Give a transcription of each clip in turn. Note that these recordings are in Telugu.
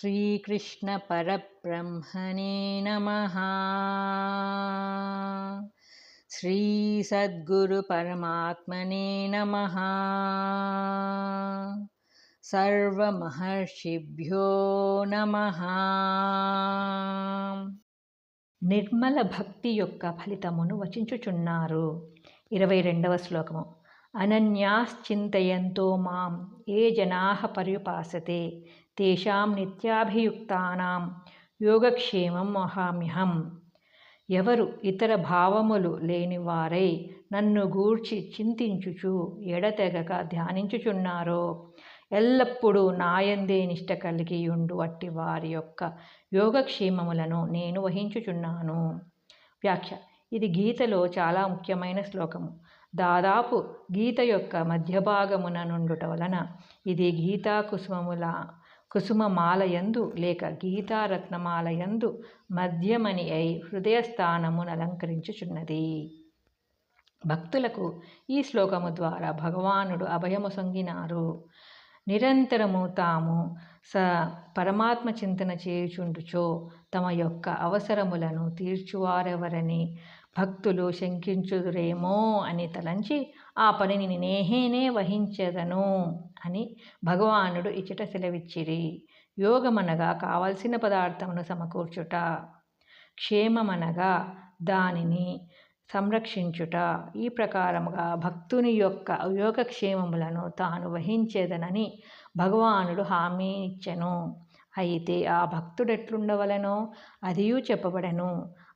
श्रीकृष्णपरब्रह्मणे नमः श्रीसद्गुरुपरमात्मने नमः సర్వమహర్షిభ్యో నమ నిర్మల భక్తి యొక్క ఫలితమును వచించుచున్నారు ఇరవై రెండవ శ్లోకము అనన్యాశ్చింతయంతో మాం ఏ జనా పర్యుపాసతే తేషాం నిత్యాభియుక్తానాం యోగక్షేమం మహామ్యహం ఎవరు ఇతర భావములు లేనివారై నన్ను గూర్చి చింతించుచు ఎడతెగక ధ్యానించుచున్నారో ఎల్లప్పుడూ నాయందే నిష్ట కలిగి ఉండు అట్టి వారి యొక్క యోగక్షేమములను నేను వహించుచున్నాను। వ్యాఖ్య ఇది గీతలో చాలా ముఖ్యమైన శ్లోకము. దాదాపు గీత యొక్క మధ్యభాగమున నుండుట వలన ఇది గీతా కుసుమముల కుసుమమాలయందు లేక గీతారత్నమాలయందు మధ్యమణి అయి హృదయస్థానమును అలంకరించుచున్నది. భక్తులకు ఈ శ్లోకము ద్వారా భగవానుడు అభయము సొంగినారు. నిరంతరము తాము స పరమాత్మ చింతన చేయుచుండుచో తమ యొక్క అవసరములను తీర్చువారెవరని భక్తులు శంకించుదురేమో అని తలంచి ఆ పనిని నేహేనే వహించదను. అని భగవానుడు ఇచ్చట సెలవిచ్చిరి. యోగమనగా కావలసిన పదార్థమును సమకూర్చుట క్షేమమనగా దానిని సంరక్షించుట ఈ ప్రకారముగా భక్తుని యొక్క యోగక్షేమములను తాను వహించేదనని భగవానుడు హామీ ఇచ్చెను. అయితే ఆ భక్తుడెట్లుండవలనో? అదియూ చెప్పబడను.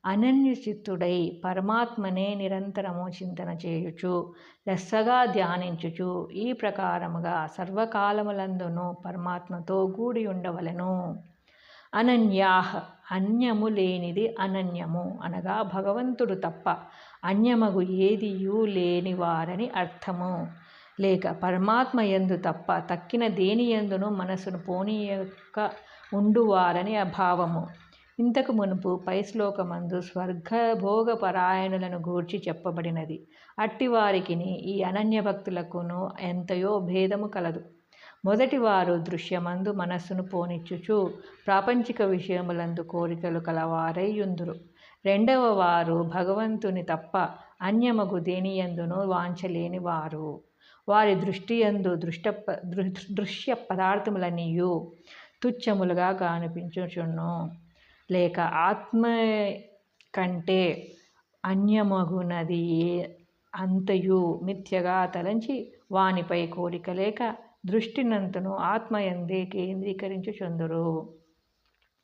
అనన్యచిత్తుడై పరమాత్మనే నిరంతరము చింతన చేయుచు లెస్సగా ధ్యానించుచు ఈ ప్రకారముగా సర్వకాలములందును పరమాత్మతో గూడి ఉండవలను అనన్యాహ అన్యము లేనిది అనన్యము అనగా భగవంతుడు తప్ప అన్యమగు ఏదియూ లేనివారని అర్థము. లేక పరమాత్మ ఎందు తప్ప తక్కిన దేని ఎందును మనసును పోనీయక ఉండువారని అభావము. ఇంతకు మునుపు పై శ్లోకమందు స్వర్గ గూర్చి చెప్పబడినది. అట్టివారికి ఈ అనన్యభక్తులకును ఎంతయో భేదము కలదు. మొదటివారు దృశ్యమందు మనస్సును పోనిచ్చుచు ప్రాపంచిక విషయములందు కోరికలు కలవారై యుందురు. రెండవ వారు భగవంతుని తప్ప అన్యమగు దేనియందును వాంచలేని వారు. వారి దృష్టి ఎందు దృష్ట దృశ్య పదార్థములనియు తుచ్చములుగా కనిపించుచును లేక ఆత్మ కంటే అన్యమగునది అంతయు మిథ్యగా తలంచి వానిపై కోరిక లేక దృష్టినంతను ఆత్మయందే కేంద్రీకరించుచుందురు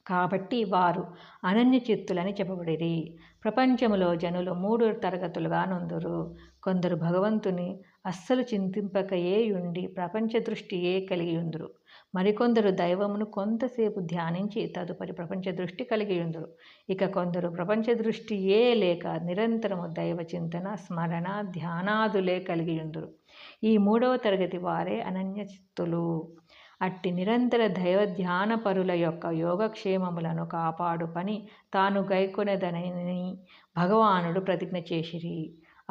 కాబట్టి వారు అనన్య చిత్తులని చెప్పబడిరి. ప్రపంచములో జనులు మూడు తరగతులుగా నొందురు. కొందరు భగవంతుని అస్సలు చింతింపకయే ఉండి ప్రపంచ దృష్టియే కలిగి ఉందురు మరికొందరు దైవమును కొంతసేపు ధ్యానించి తదుపరి ప్రపంచ దృష్టి కలిగియుందురు. ఇక కొందరు ప్రపంచ దృష్టియే లేక నిరంతరము దైవ చింతన స్మరణ ధ్యానాదులే కలిగియుందురు. ఈ మూడవ తరగతి వారే అనన్య చిత్తులు అట్టి నిరంతర దైవ ధ్యాన పరుల యొక్క యోగక్షేమములను కాపాడు పని తాను గైకొనదనని భగవానుడు ప్రతిజ్ఞ చేసిరి.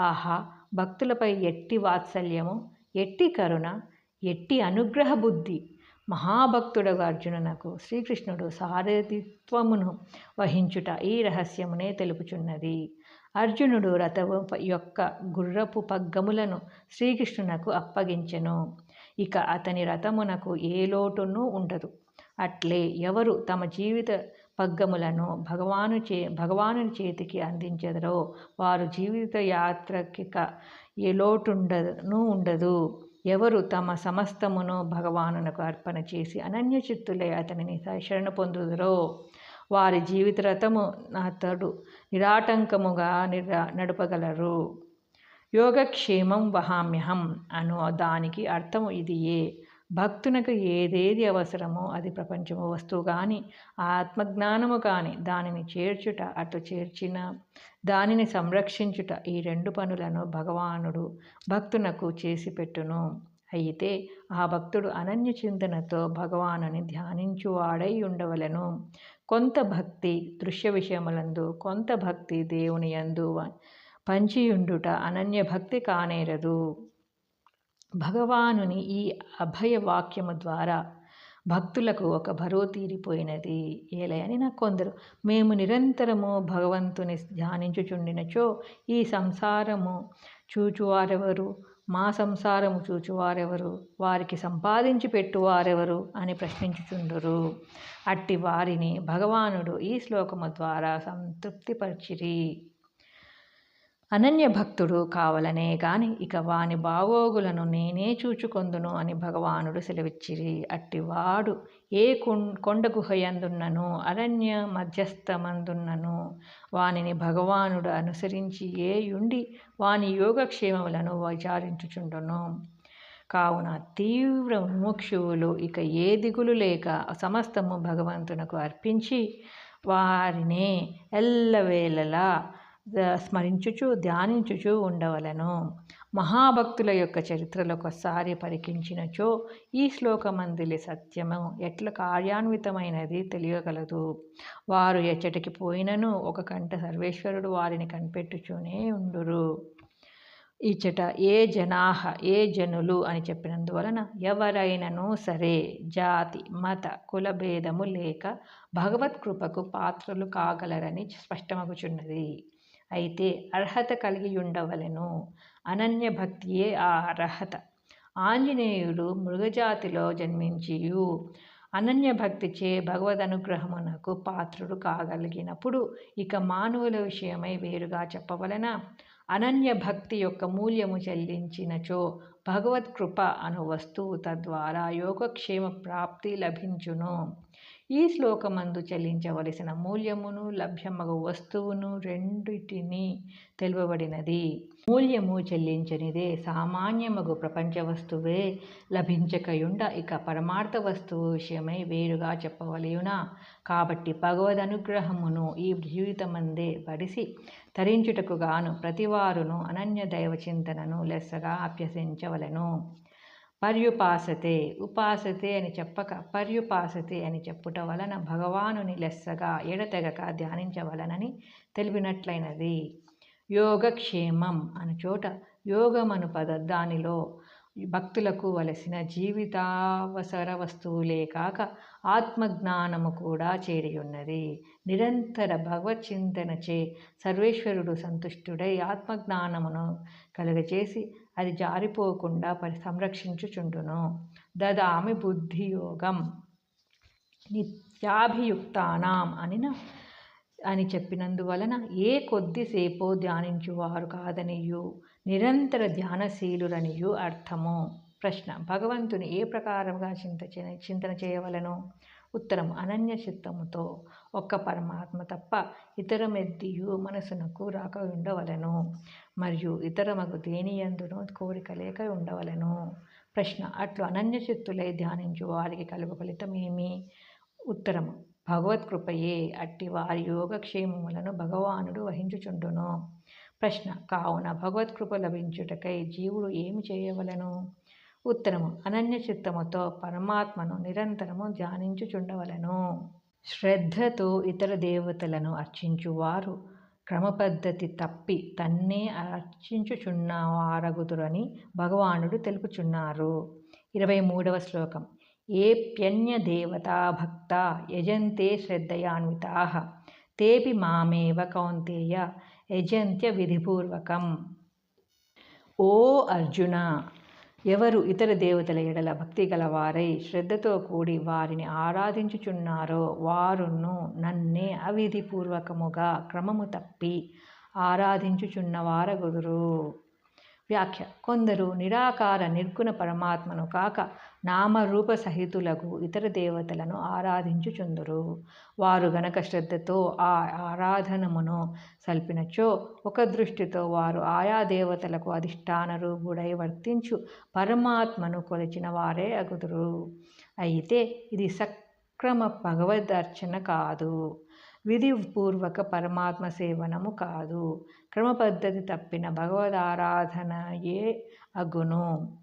ఆహా భక్తులపై ఎట్టి వాత్సల్యము ఎట్టి కరుణ ఎట్టి అనుగ్రహ బుద్ధి మహాభక్తుడగు అర్జునునకు శ్రీకృష్ణుడు సారథిత్వమును వహించుట ఈ రహస్యమునే తెలుపుచున్నది. అర్జునుడు రథము యొక్క గుర్రపు పగ్గములను శ్రీకృష్ణునకు అప్పగించెను. ఇక అతని రథమునకు ఏ లోటును ఉండదు. అట్లే ఎవరు తమ జీవిత పగ్గములను భగవాను చే భగవాను చేతికి అందించెదరో. వారు జీవిత యాత్రకిక ఏ లోటుండను ఉండదు. ఎవరు తమ సమస్తమును భగవానునకు అర్పణ చేసి అనన్య చిత్తులే అతనిని శరణ పొందుదరో. వారి జీవిత రథము అతడు నిరాటంకముగా నిరా నడపగలరు. యోగక్షేమం వహామ్యహం అను దానికి అర్థం ఇదియే. భక్తునకు ఏదేది అవసరమో అది ప్రపంచము వస్తువు కానీ ఆత్మజ్ఞానము కానీ దానిని చేర్చుట అటు చేర్చిన దానిని సంరక్షించుట ఈ రెండు పనులను భగవానుడు భక్తునకు చేసి పెట్టును. అయితే ఆ భక్తుడు అనన్య చింతనతో భగవానుని ధ్యానించువాడై ఉండవలను. కొంత భక్తి దృశ్య విషయములందు కొంత భక్తి దేవుని యందు పంచియుండుట అనన్య భక్తి కానేరదు. భగవానుని ఈ అభయ వాక్యము ద్వారా భక్తులకు ఒక బరువు తీరిపోయినది. ఏలయని నాకు కొందరు మేము నిరంతరము భగవంతుని ధ్యానించుచుండినచో ఈ సంసారము చూచువారెవరు? మా సంసారము చూచువారెవరు? వారికి సంపాదించి పెట్టువారెవరు? అని ప్రశ్నించుచుండురు. అట్టి వారిని భగవానుడు ఈ శ్లోకము ద్వారా సంతృప్తిపరిచిరి. అనన్య భక్తుడు కావలనే గాని ఇక వాని బావోగులను నేనే చూచుకొందును అని భగవానుడు సెలవిచ్చిరి. అట్టివాడు ఏ కొండ గుహయందున్నను అరణ్య మధ్యస్థమందున్నను వానిని భగవానుడు అనుసరించి ఏ యుండి వాని యోగక్షేమములను విచారించుచుండును. కావున తీవ్ర ముముక్షువులు ఇక ఏ దిగులు లేక సమస్తము భగవంతునకు అర్పించి వారినే ఎల్లవేళలా స్మరించుచు ధ్యానించుచు ఉండవలను. మహాభక్తుల యొక్క చరిత్రలో ఒకసారి పరికించినచో ఈ శ్లోకమందిలి సత్యము ఎట్ల కార్యాన్వితమైనది తెలియగలదు. వారు ఎచ్చటికి పోయినను ఒక కంట సర్వేశ్వరుడు వారిని కనిపెట్టుచూనే ఉండురు. ఇచ్చట ఏ జనాహ ఏ జనులు అని చెప్పినందువలన ఎవరైనను సరే జాతి మత కులభేదము లేక భగవత్ కృపకు పాత్రలు కాగలరని స్పష్టమగుచున్నది. అయితే అర్హత కలిగి ఉండవలెను అనన్య భక్తియే ఆ అర్హత. ఆంజనేయుడు మృగజాతిలో జన్మించియు. అనన్య భక్తిచే భగవద్ అనుగ్రహమునకు పాత్రుడు కాగలిగినప్పుడు ఇక మానవుల విషయమై వేరుగా చెప్పవలన. అనన్య భక్తి యొక్క మూల్యము చెల్లించినచో భగవత్ కృప అను వస్తువు తద్వారా యోగక్షేమ ప్రాప్తి లభించును. ఈ శ్లోకమందు చెల్లించవలసిన మూల్యమును లభ్యమగు వస్తువును రెండిటిని తెలువబడినది మూల్యము చెల్లించనిదే సామాన్యమగు ప్రపంచ వస్తువే లభించకయుండ ఇక పరమార్థ వస్తువు విషయమై వేరుగా చెప్పవలయునా. కాబట్టి భగవద్ అనుగ్రహమును ఈ జీవితమందే పడిసి తరించుటకు గాను ప్రతివారును అనన్య దైవ చింతనను లెస్సగా అభ్యసించవలను. పర్యుపాసతే ఉపాసతే అని చెప్పక పర్యుపాసతే అని చెప్పుట వలన భగవానుని లెస్సగా ఎడతెగక ధ్యానించవలనని తెలిపినట్లయినది యోగక్షేమం అను చోట యోగమను పద దానిలో భక్తులకు వలసిన జీవితావసర వస్తువులే కాక ఆత్మజ్ఞానము కూడా చేరియున్నది. నిరంతర భగవచ్చింతనచే సర్వేశ్వరుడు సంతుష్టుడై ఆత్మజ్ఞానమును కలుగచేసి అది జారిపోకుండా పరి సంరక్షించుచుండును దదామి బుద్ధియోగం. నిత్యాభియుక్తానాం అనిన అని చెప్పినందువలన ఏ కొద్దిసేపో ధ్యానించువారు కాదనియు. నిరంతర ధ్యానశీలురనియు అర్థము. ప్రశ్న. భగవంతుని ఏ ప్రకారంగా చింత చింతన చేయవలను? ఉత్తరం అనన్య చిత్తముతో ఒక్క పరమాత్మ తప్ప ఇతరమెద్దియు మనసునకు రాక ఉండవలను. మరియు ఇతరమగు దేనియందును కోరిక లేక ఉండవలను. ప్రశ్న అట్లు అనన్య చిత్తులై ధ్యానించు వారికి కలుగు ఫలితమేమి? ఉత్తరము భగవత్కృపయే అట్టి వారి యోగక్షేమములను భగవానుడు వహించుచుండును. ప్రశ్న కావున భగవత్కృప లభించుటకై జీవుడు ఏమి చేయవలను? ఉత్తరము. అనన్య చిత్తముతో పరమాత్మను నిరంతరము ధ్యానించుచుండవలను. శ్రద్ధతో ఇతర దేవతలను అర్చించువారు. క్రమపద్ధతి తప్పి తన్నే అర్చించుచున్నవారగుదురని భగవానుడు తెలుపుచున్నారు. ఇరవై మూడవ శ్లోకం. ఏప్యన్య దేవతా భక్త యజంతే శ్రద్ధయాన్వితా. తేపి మామేవ కౌంతేయ యజంత్య విధిపూర్వకం. ఓ అర్జున ఎవరు ఇతర దేవతల ఎడల భక్తి గలవారై శ్రద్ధతో కూడి వారిని ఆరాధించుచున్నారో వారును నన్నే అవిధిపూర్వకముగా క్రమము తప్పి ఆరాధించుచున్నవారగుదురు వ్యాఖ్య. కొందరు నిరాకార నిర్గుణ పరమాత్మను కాక నామరూప సహితులకు ఇతర దేవతలను ఆరాధించుచుందురు. వారు గనక శ్రద్ధతో ఆ ఆరాధనమును సల్పినచో ఒక దృష్టితో వారు ఆయా దేవతలకు అధిష్టాన రూపుడై వర్తించు పరమాత్మను కొలిచిన వారే అగుదురు. అయితే ఇది సక్రమ భగవదర్చన కాదు. విధిపూర్వక పరమాత్మ సేవనము కాదు. క్రమపద్ధతి తప్పిన భగవదారాధనయే అగును.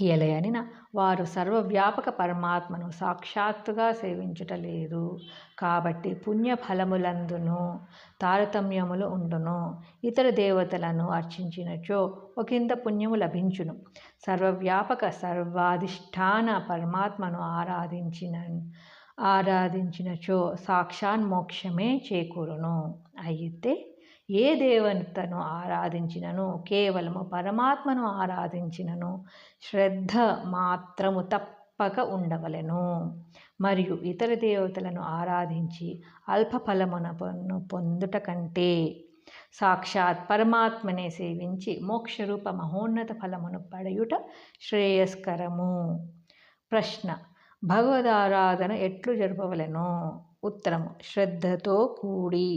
ఎలయనిన వారు సర్వవ్యాపక పరమాత్మను సాక్షాత్తుగా సేవించుటలేదు కాబట్టి పుణ్యఫలములందును తారతమ్యములు ఉండును. ఇతర దేవతలను అర్చించినచో ఒకంత పుణ్యము లభించును. సర్వవ్యాపక సర్వాధిష్టాన పరమాత్మను ఆరాధించిన ఆరాధించినచో సాక్షాన్మోక్షమే చేకూరును. అయితే ఏ దేవతను ఆరాధించినను? కేవలము పరమాత్మను ఆరాధించినను. శ్రద్ధ మాత్రము తప్పక ఉండవలెను. మరియు ఇతర దేవతలను ఆరాధించి అల్ప ఫలమును పొందుట కంటే సాక్షాత్ పరమాత్మనే సేవించి మోక్షరూప మహోన్నత ఫలమును పడయుట శ్రేయస్కరము. ప్రశ్న భగవదారాధన ఎట్లు జరపవలెను ఉత్తరము శ్రద్ధతో కూడి